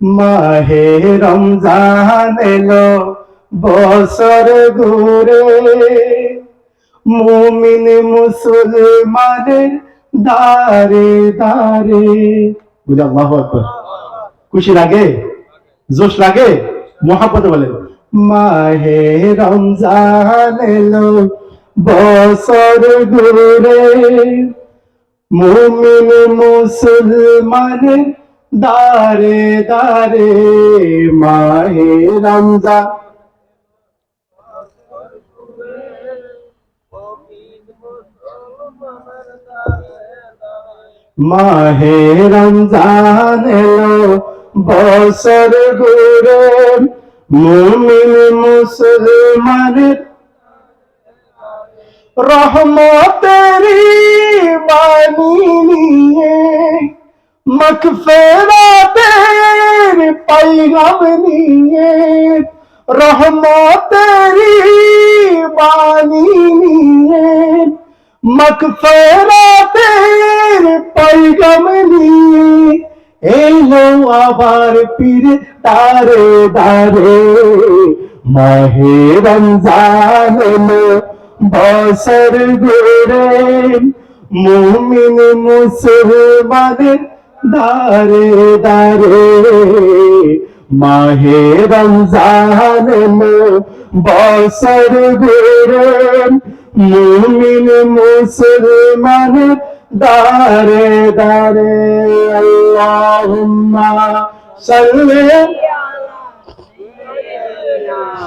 মাহে রমজান এলো বছর ঘুরে। মুমিন মুসলমানের দারে দারে। বুঝা আকবার। খুশি লাগে? জোশ লাগে? মহাপত বলেন মাহে রমজান এলো বছর ঘুরে। মুমিন মুসলমানের দারে দারে মাহে রমজান। মাহে রমজান এলো বছর ঘুরে মুমিন মুসলমানের রহমতেরি মকফেরাতের পাইগাম নিয়ে। রহমতেরি বাণী নিয়ে। মকফেরাতের পাইগাম নিয়ে। এলো আবার পীর তারে দারে মাহে রমজান বছর ঘুরে মুমিন মুসলমানের দারে দারে মাহে রমজান বসর ঘুরে মুমিন মুসলমান দারে দারে আল্লাহুম্মা সাল্লি